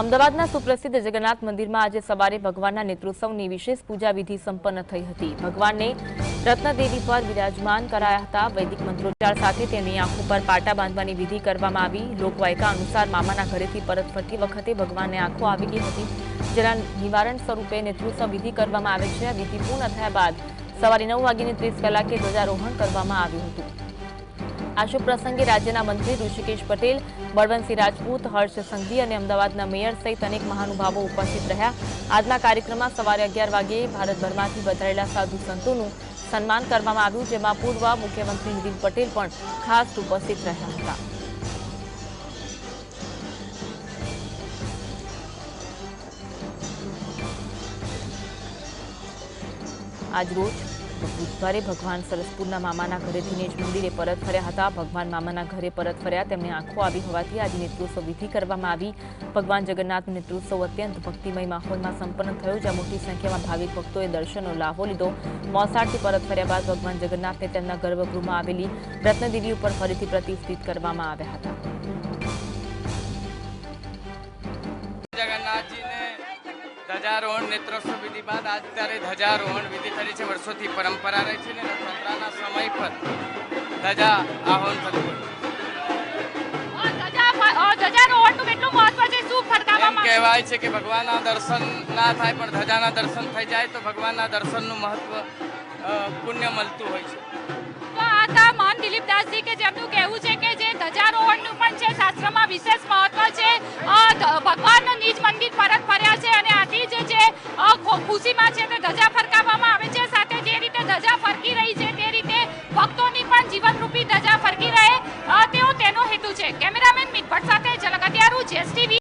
અમદાવાદના સુપ્રસિદ્ધ જગન્નાથ મંદિરમાં આજે સવારે ભગવાનના નેત્રોસવની વિશેષ પૂજા વિધિ સંપન્ન થઈ હતી ભગવાનને રત્નદેવી સ્વામી બિરાજમાન કરાવ્યા હતા વૈદિક મંત્રોચ્ચાર સાથે તેમની આંખો પર પાટા બાંધવાની વિધિ કરવામાં આવી લોકવાયકા અનુસાર મામાના ઘરેથી પરત ફરતી વખતે ભગવાનને આંખો આવી ગઈ હતી જેના નિવારણ સ્વરૂપે નેત્રોસવ વિધિ કરવામાં આવે છે આ દીપ પૂન થયા બાદ સવારે 9:30 કલાકે ગજારોહણ કરવામાં આવ્યું હતું आशुप्रसंघी राज्यના મંત્રી રશિકેશ પટેલ બળવંતસિંહ રાજપૂત હર્ષ સંઘડી અને અમદાવાદના મેયર સહિત અનેક મહાનુભાવો ઉપસ્થિત રહ્યા આજનો કાર્યક્રમ આ સવારે 11 વાગે ભારત સરકારથી બતરેલા સાધુ સંતોનું સન્માન કરવામાં આવ્યું જેમાં પૂર્વ મુખ્યમંત્રી હીરીન પટેલ પણ ખાસ ઉપસ્થિત રહ્યા હતા આજ રોજ કૃપા કરીને ભગવાન સરસ્ફુના મામાના ઘરેથીને જ મંદિરે પરત ફર્યા હતા ભગવાન મામાના ઘરે પરત ફર્યા તેમણે આંખો આવી હોવાથી આદિ નેત્રો સૌવિધિ કરવામાં આવી ભગવાન જગન્નાથનું નેત્રો સૌ અત્યંત ભક્તિમય માહોલમાં સંપન્ન થયું છે આ મોટી સંખ્યામાં ભાવિક ભક્તોએ દર્શનનો લાભ લીધો મોંસારથી પરત ફર્યા બાદ ભગવાન જગન્નાથે તેના ગર્ભગૃહમાં આવેલી રત્નદેવી ઉપર ફરીથી પ્રતિષ્ઠિત કરવામાં આવ્યા હતા જગન્નાથજી ધ્વજારોહણ નેત્રોત્સવ વિધિ બાદ આજ ત્યારે વિધિ કરી છે વર્ષોથી પરંપરા રહી છે ને રથયાત્રાના સમય પર ધ્વજા આહોન થતું કહેવાય છે કે ભગવાનના દર્શન ના થાય પણ ધજાના દર્શન થઈ જાય તો ભગવાનના દર્શનનું મહત્વ પુણ્ય મળતું હોય છે તો આ હતા માન દિલીપ દાસજી કે જેમનું કહેવું છે છે કેમેરામેન મિતભટ સાથે ઝલક અત્યારું જેએસટીવી